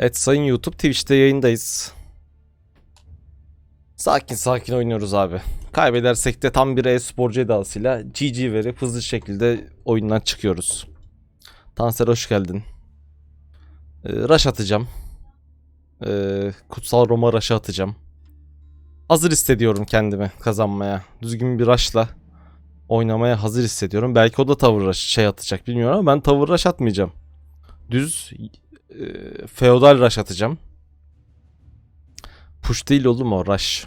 Evet sayın YouTube Twitch'te yayındayız. Sakin sakin oynuyoruz abi. Kaybedersek de tam bir e-sporcu edasıyla GG verip hızlı şekilde oyundan çıkıyoruz. Tanser hoş geldin. Ee, rush atacağım. Ee, Kutsal Roma rush'ı atacağım. Hazır hissediyorum kendimi kazanmaya. Düzgün bir rush'la oynamaya hazır hissediyorum. Belki o da tavır rush şey atacak bilmiyorum ama ben tavır rush atmayacağım. Düz e, feodal rush atacağım. Push değil oğlum o rush.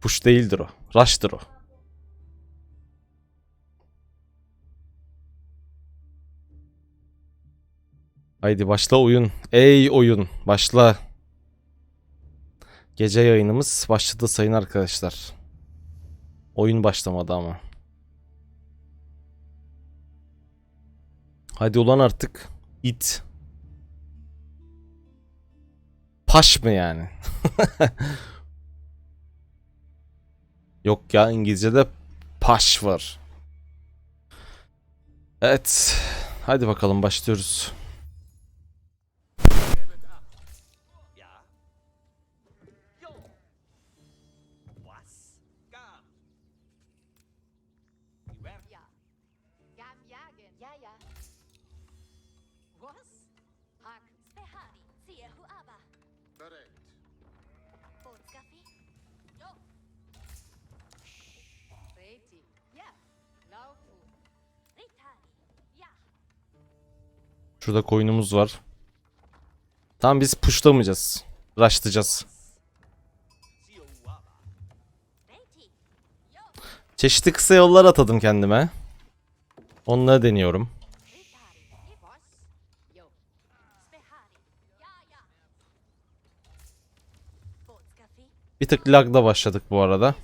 Push değildir o. Rush'tır o. Haydi başla oyun. Ey oyun başla. Gece yayınımız başladı sayın arkadaşlar. Oyun başlamadı ama. Hadi ulan artık. It. Paş mı yani? Yok ya İngilizce'de paş var. Evet. Hadi bakalım başlıyoruz. Şurada koyunumuz var. Tamam biz Uaba. Reti, Çeşitli kısa yollar atadım kendime. Onları deniyorum. Bir tık lagda başladık bu arada.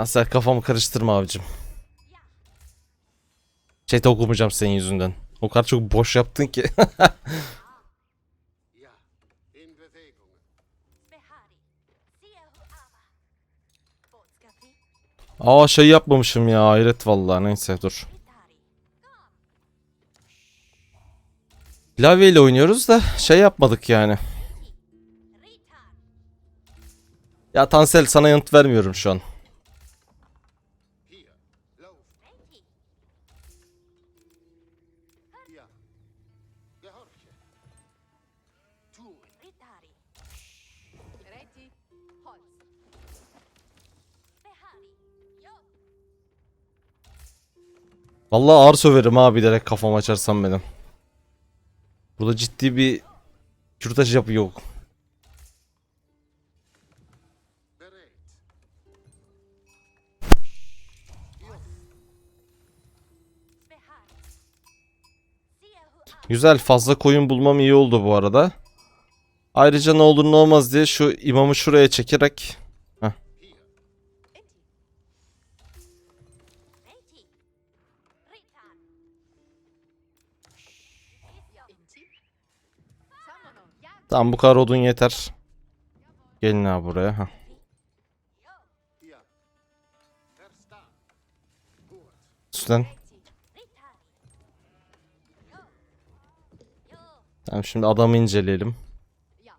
Danser kafamı karıştırma abicim. Chat okumayacağım senin yüzünden. O kadar çok boş yaptın ki. Aa şey yapmamışım ya hayret vallahi neyse dur. Klavyeyle oynuyoruz da şey yapmadık yani. Ya Tansel sana yanıt vermiyorum şu an. Vallahi ağır söverim abi bilerek kafam açarsam benim. Burada ciddi bir kürtaj yapı yok. Güzel fazla koyun bulmam iyi oldu bu arada. Ayrıca ne olur ne olmaz diye şu imamı şuraya çekerek Tamam bu kadar odun yeter. Gelin abi buraya. Heh. Üstten. Tamam şimdi adamı inceleyelim. Ja.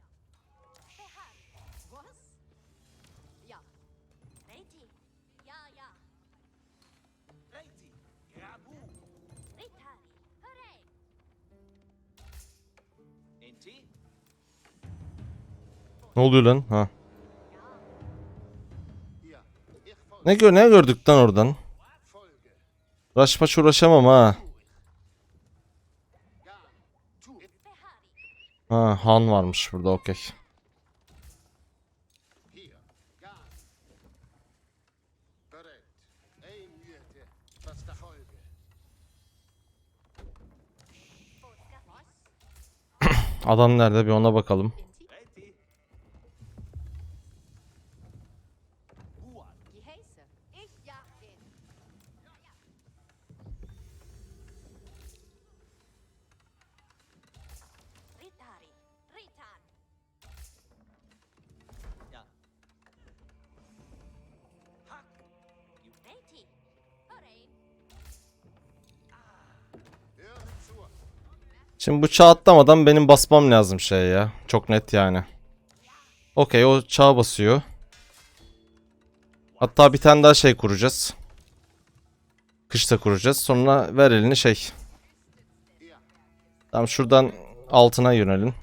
Ne oluyor lan? Ha. Ne gör ne gördük lan oradan? Rush maç uğraşamam ha. Ha Han varmış burada okey. Adam nerede bir ona bakalım. Çağ atlamadan benim basmam lazım şey ya. Çok net yani. Okey o çağ basıyor. Hatta bir tane daha şey kuracağız. Kışta kuracağız. Sonra ver elini şey. Tamam şuradan altına yönelin.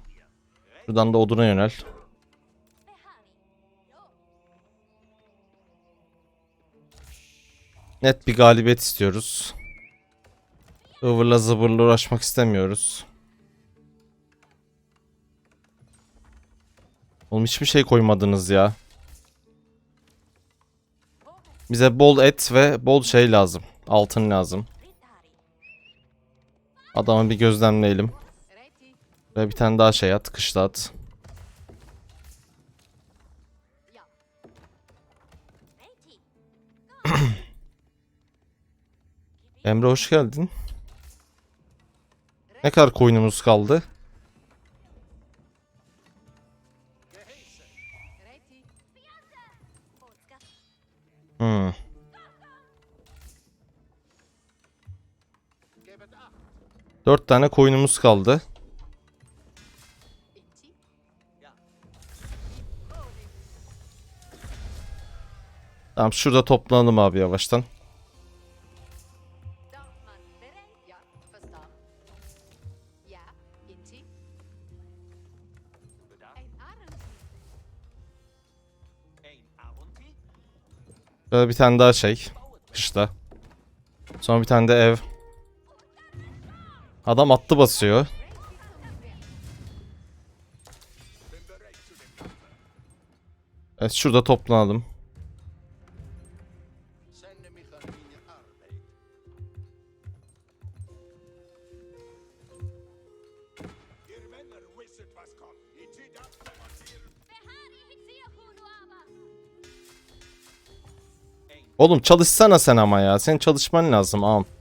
Şuradan da oduna yönel. Net bir galibiyet istiyoruz. Ivırla zıvırla uğraşmak istemiyoruz. Oğlum hiçbir şey koymadınız ya. Bize bol et ve bol şey lazım. Altın lazım. Adamı bir gözlemleyelim. Ve bir tane daha şey at. Kışla at. Emre hoş geldin. Ne kadar koyunumuz kaldı? Dört tane koyunumuz kaldı. Tamam şurada toplanalım abi yavaştan. Böyle bir tane daha şey. Kışla. Sonra bir tane de ev. Adam attı basıyor. Evet şurada toplanalım. Oğlum çalışsana sen ama ya. Senin çalışman lazım ağam.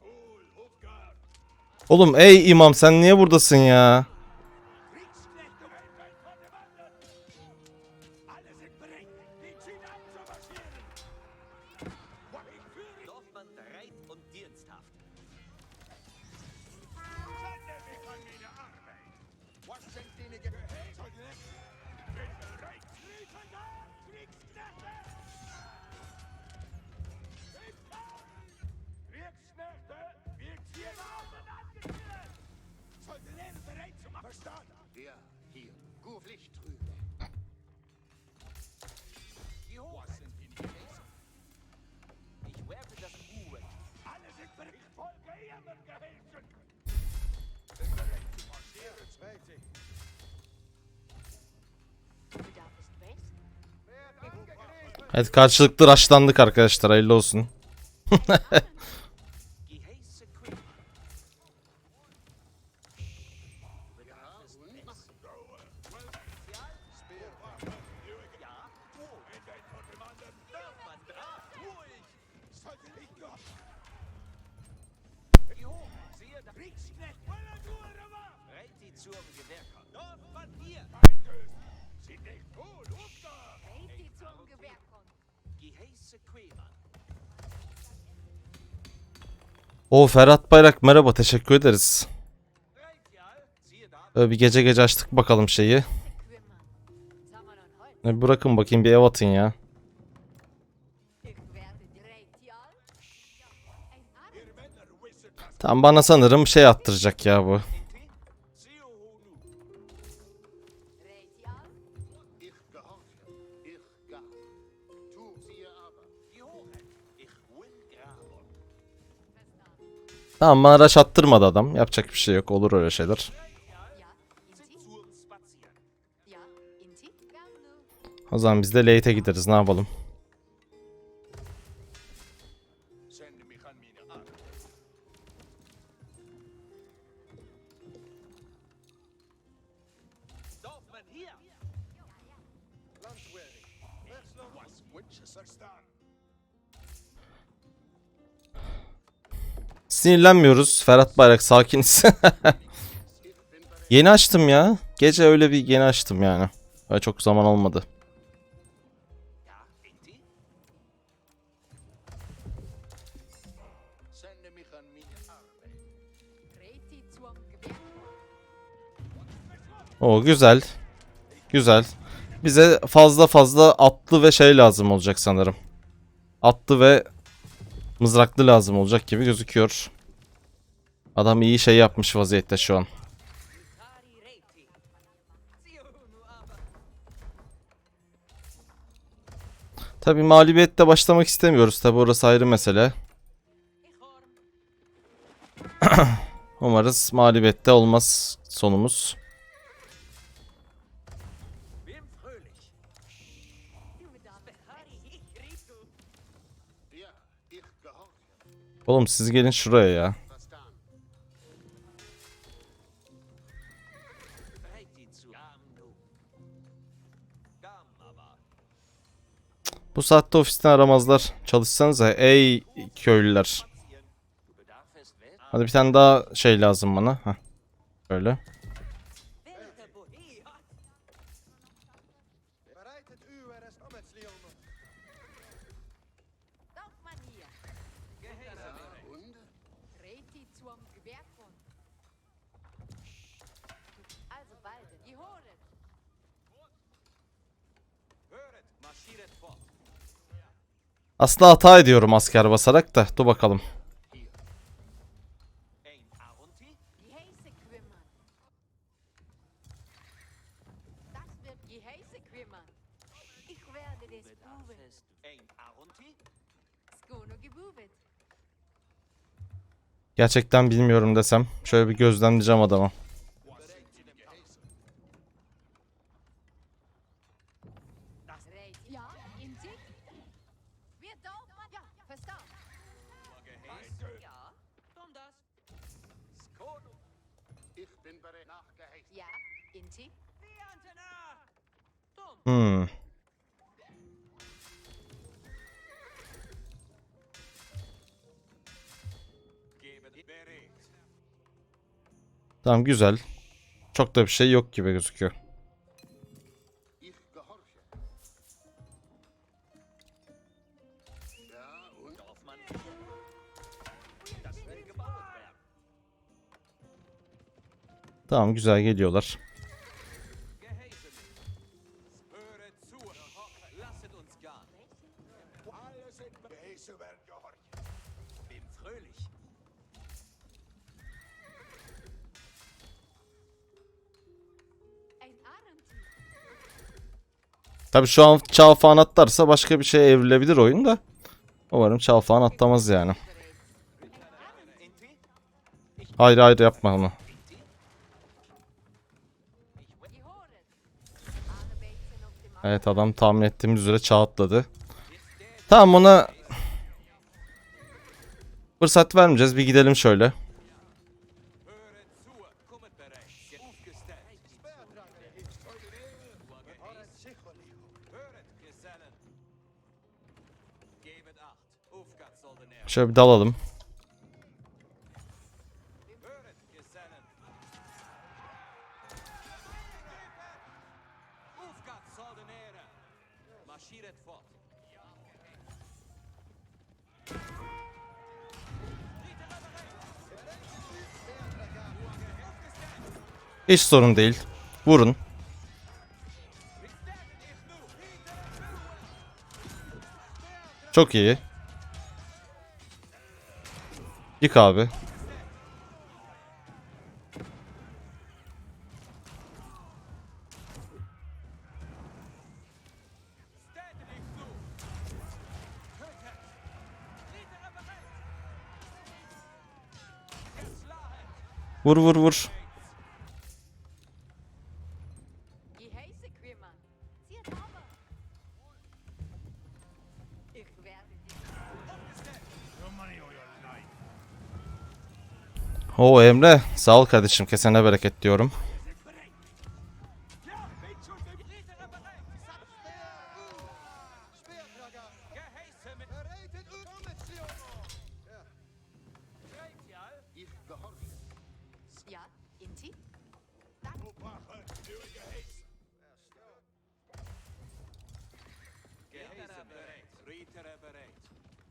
Fool, aufgehört! Oğlum ey imam sen niye buradasın ya? Kriegskriegender! Kriegsknechten! Kriegsknechte wird hier im Abend angeführt! Sollte Leben bereit zu machen! Verstanden! Evet karşılıklı raşlandık arkadaşlar hayırlı olsun. Geheiße Queman. O Ferhat Bayrak merhaba teşekkür ederiz. Böyle bir gece gece açtık bakalım şeyi. E, Bırakın bakayım bir ev atın ya. Tamam bana sanırım şey attıracak ya bu. Tamam bana rush attırmadı adam. Yapacak bir şey yok. Olur öyle şeyler. O zaman biz de late'e gideriz. Ne yapalım? Done? Sinirlenmiyoruz. Ferhat Bayrak sakiniz. yeni açtım ya. Gece öyle bir yeni açtım yani. Öyle çok zaman olmadı. O güzel. Güzel. Bize fazla fazla atlı ve şey lazım olacak sanırım. Atlı ve mızraklı lazım olacak gibi gözüküyor. Adam iyi şey yapmış vaziyette şu an. Tabi mağlubiyette başlamak istemiyoruz. Tabi orası ayrı mesele. Umarız mağlubiyette olmaz sonumuz. Oğlum siz gelin şuraya ya. Bu saatte ofisten aramazlar. Çalışsanıza ey köylüler. Hadi bir tane daha şey lazım bana. Heh. Böyle. Aslında hata ediyorum asker basarak da. Dur bakalım. Gerçekten bilmiyorum desem. Şöyle bir gözlemleyeceğim adamı. Hmm. Tamam güzel. Çok da bir şey yok gibi gözüküyor. Tamam güzel geliyorlar. Tabi şu an çağ falan atlarsa başka bir şeye evrilebilir oyun da. Umarım çağ falan atlamaz yani. Hayır hayır yapma onu. Evet adam tahmin ettiğimiz üzere çağ atladı. Tamam ona fırsat vermeyeceğiz. Bir gidelim şöyle. Şöyle bir dalalım. Hiç sorun değil. Vurun. Çok iyi. Yık abi. Vur vur vur. O Emre sağ ol kardeşim kesene bereket diyorum.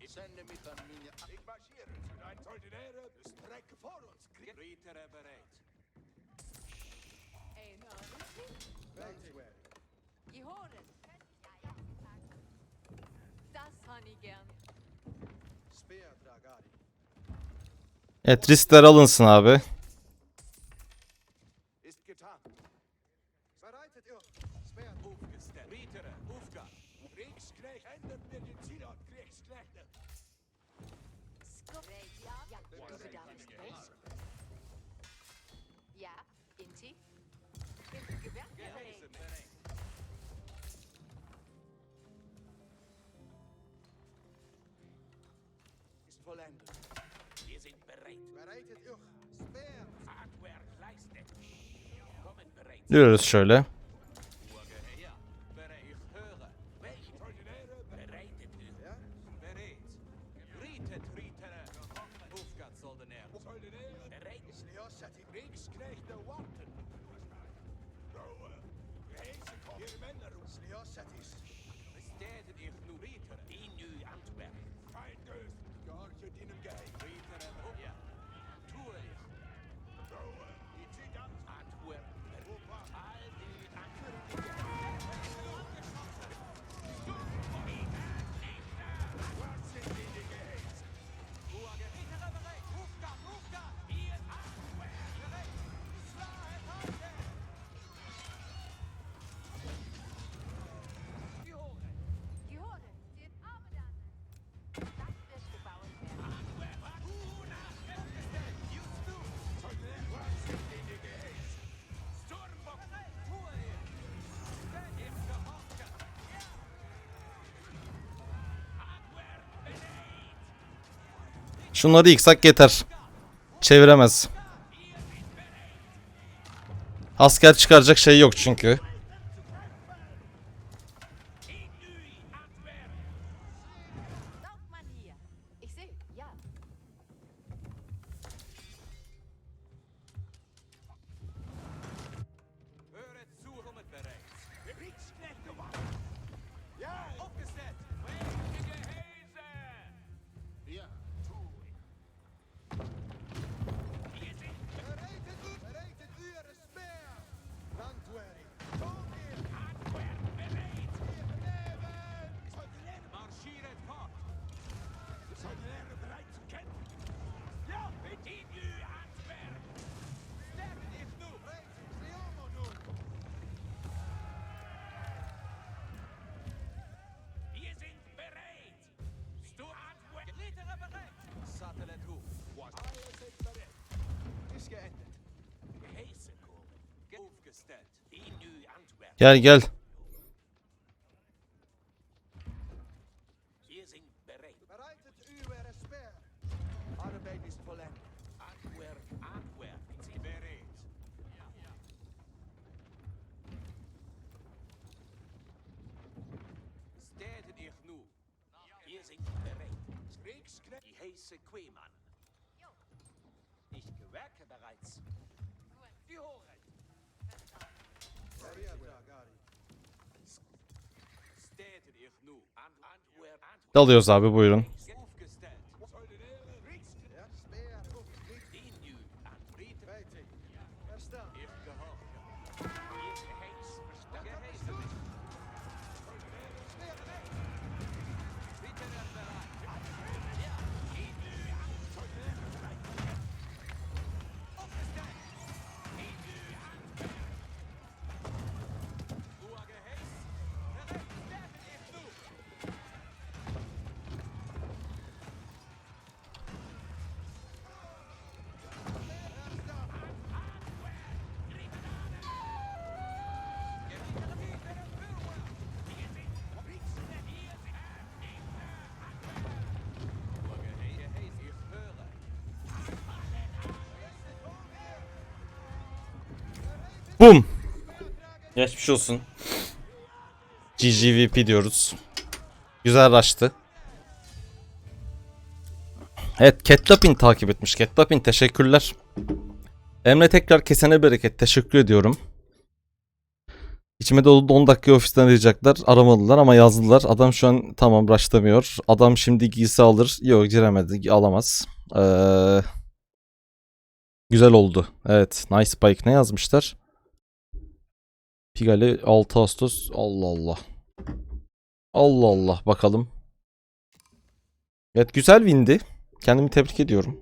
sende mit Familie. Ich marschiere zu deinem Soldatäre bis Dreck vor uns. Ritere bereit. Ey, na, Weltwell. Gehoren. Das hani gern. Evet riskler alınsın abi. vollendet. Wir sind bereit. Bereitet euch. Spare. Hardware leistet. Kommen bereit. Diyoruz şöyle. Şunları yıksak yeter. Çeviremez. Asker çıkaracak şey yok çünkü. Gel. Gel. Wir sind Dalıyoruz abi buyurun. Bum. Geçmiş olsun. GGVP diyoruz. Güzel raştı. Evet Catlapin takip etmiş. Catlapin teşekkürler. Emre tekrar kesene bereket. Teşekkür ediyorum. İçime de 10 dakika ofisten arayacaklar. Aramadılar ama yazdılar. Adam şu an tamam rushlamıyor. Adam şimdi giysi alır. Yok giremedi. Alamaz. Ee, güzel oldu. Evet. Nice Spike ne yazmışlar? Pigali 6 Ağustos. Allah Allah. Allah Allah. Bakalım. Evet güzel windi. Kendimi tebrik ediyorum.